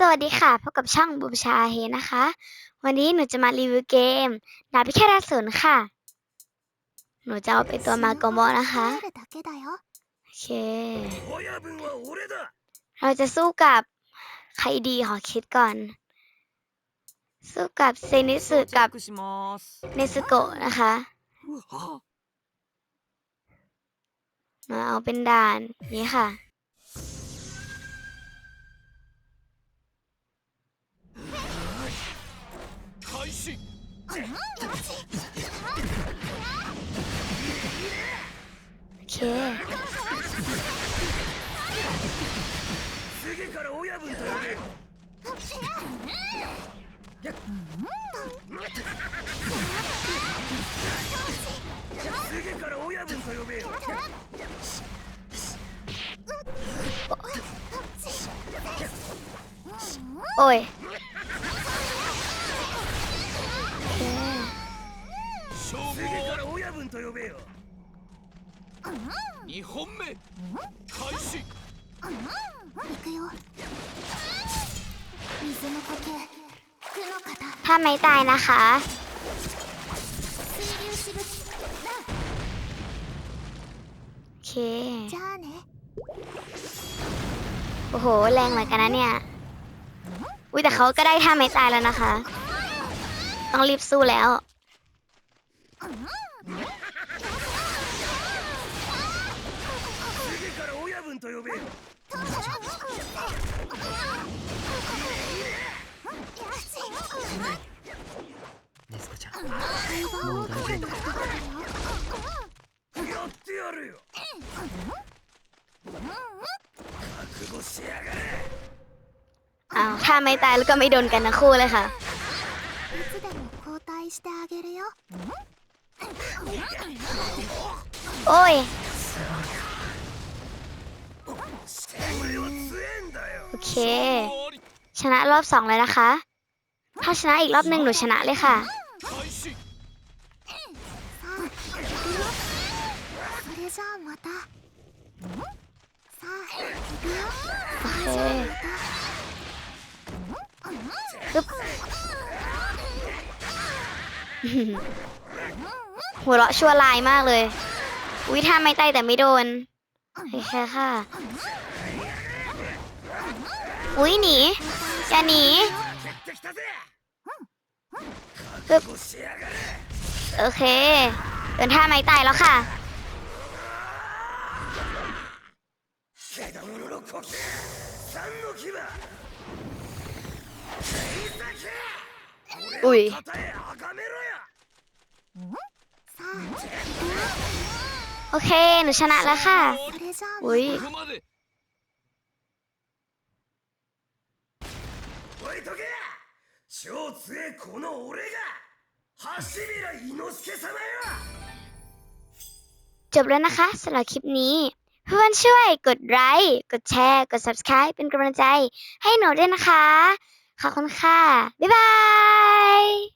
สวัสดีค่ะพบกับช่องบูมชาเฮนะคะ วันนี้หนูจะมารีวิวเกม ดาบพิฆาตศูนย์ค่ะ หนูจะเอาไปตัวมาโกโมนะคะโอเค เราจะสู้กับใครดีขอคิดก่อน สู้กับเซนิสึกับเนสโกนะคะมาเอาเป็นด่านนี้ค่ะ し。次次から親分と呼べおい。次から親分と呼べよ2本目開始行くよ水の呼吸苦の型 ถ้าไม่ตายนะคะ 水流しぶきだ โอเค じゃあね โอ้โห แรงเหมือนกันนะเนี่ย อุ้ยแต่เขาก็ได้ท่าไม่ตายแล้วนะคะ ต้องรีบสู้แล้ว 次から親分と呼べよネスコちゃんもう大丈夫やってやるよ覚悟しやがれ อ้าวถ้าไม่ตายแล้วก็ไม่โดนกันทั้งคู่เลยค่ะ いつでも交代してあげるよ โอ้ยโอเค ชนะรอบสองเลยนะคะ ถ้าชนะอีกรอบหนึ่งหนูชนะเลยค่ะ โอเคปึ๊บ หัวเราะชั่วลายมากเลย อุ้ยถ้าไม่ใต้แต่ไม่โดนแค่ค่ะ อุ้ยหนีอย่าหนีปึ๊บโอเคเดินท่าไม่ตายแล้วค่ะ อุ้ย โอเค หนูชนะแล้วค่ะ อุ้ยจบแล้วนะคะสำหรับคลิปนี้ เพื่อนช่วยกดไลค์ กดแชร์ กด subscribe เป็นกำลังใจให้หนูด้วยนะคะ ขอบคุณค่ะ บ๊ายบาย